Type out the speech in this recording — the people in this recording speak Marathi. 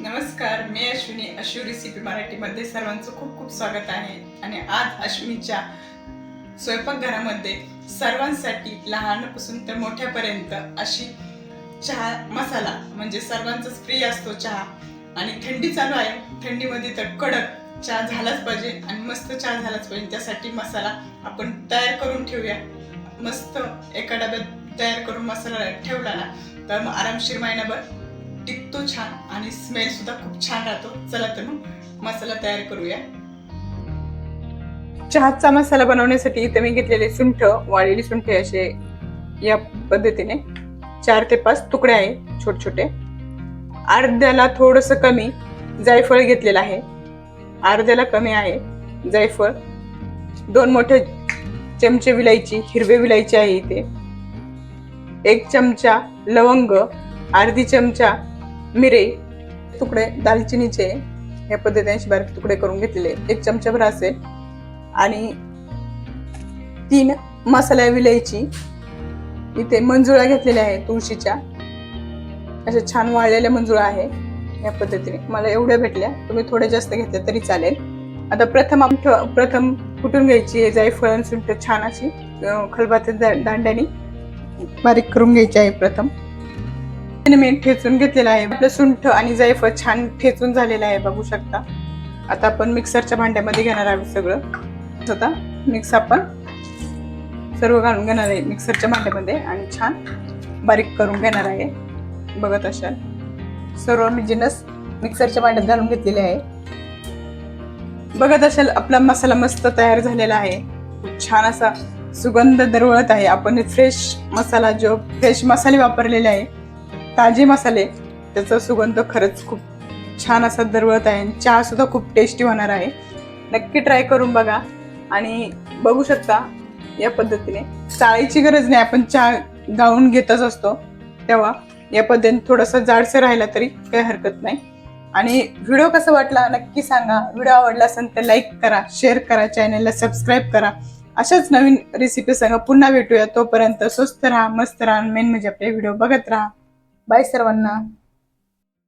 नमस्कार मी अश्विनी अश्वी रेसिपी मराठीमध्ये सर्वांचं खूप खूप स्वागत आहे. आणि आज अश्विनीच्या स्वयंपाकघरामध्ये सर्वांसाठी लहानपासून तर मोठ्यापर्यंत अशी चहा मसाला म्हणजे सर्वांचाच प्रिय असतो चहा. आणि थंडी चालू आहे. थंडीमध्ये तर कडक चहा झालाच पाहिजे आणि मस्त चहा झालाच पाहिजे. त्यासाठी मसाला आपण तयार करून ठेवूया. मस्त एका डब्यात तयार करून मसाला ठेवला ना तर मग आरामशीर महिनाभर टिकतो छान आणि स्मेल सुद्धा खूप छान राहतो. चला तर मग मसाला तयार करूया. चहाचा मसाला बनवण्यासाठी इथे मी घेतलेले सुंठ वाळलेली सुंठ असे या पद्धतीने चार ते पाच तुकडे आहे छोटे छोटे अर्ध्याला थोडस कमी जायफळ घेतलेलं आहे. अर्ध्याला कमी आहे जायफळ. दोन मोठे चमचे विलायची हिरवे विलायची आहे इथे. एक चमचा लवंग अर्धी चमचा मिरे तुकडे दालचिनीचे या पद्धतीने बारीक तुकडे करून घेतलेले. एक चमचा भर असेल. आणि तीन मसाला विलायची इथे मंजुळा घेतलेल्या आहे तुळशीच्या. अशा छान वाळलेल्या मंजुळा आहे या पद्धतीने. मला एवढ्या भेटल्या. तुम्ही थोड्या जास्त घेतल्या तरी चालेल. आता प्रथम आपण प्रथम कुठून घ्यायची आहे जायफळ सुंठ छान अशी अं, दांड्याने बारीक करून घ्यायची आहे प्रथम. मीठ मी ठेचून घेतलेलं आहे. आपलं सुंठ आणि जायफळ छान ठेचून झालेलं आहे बघू शकता. आता आपण मिक्सरच्या भांड्यामध्ये घेणार आहोत सगळं. आता मिक्स आपण सर्व घालून घेणार आहे मिक्सरच्या भांड्यामध्ये आणि छान बारीक करून घेणार आहे. बघत असाल. सर्व मी जिनस मिक्सरच्या भांड्यात घालून घेतलेले आहे. बघत असाल आपला मसाला मस्त तयार झालेला आहे. खूप छान असा सुगंध दरवळत आहे. आपण फ्रेश मसाला जो फ्रेश मसाले वापरलेले आहे ताजे मसाले त्याचा सुगंध खरंच खूप छान असा दरवळत आहे. आणि चहा सुद्धा खूप टेस्टी होणार आहे. नक्की ट्राय करून बघा. आणि बघू शकता या पद्धतीने. चाळीची गरज नाही आपण चहा गाळून घेतच असतो. तेव्हा या पद्धतीने थोडासा जाडसर राहिला तरी काही हरकत नाही. आणि व्हिडिओ कसा वाटला नक्की सांगा. व्हिडिओ आवडला असेल तर लाईक करा शेअर करा चॅनलला सबस्क्राईब करा. अशाच नवीन रेसिपी सांगा. पुन्हा भेटूया. तोपर्यंत स्वस्त राहा मस्त राहा मेन म्हणजे आपले व्हिडिओ बघत राहा. பாய் சரவண்ணா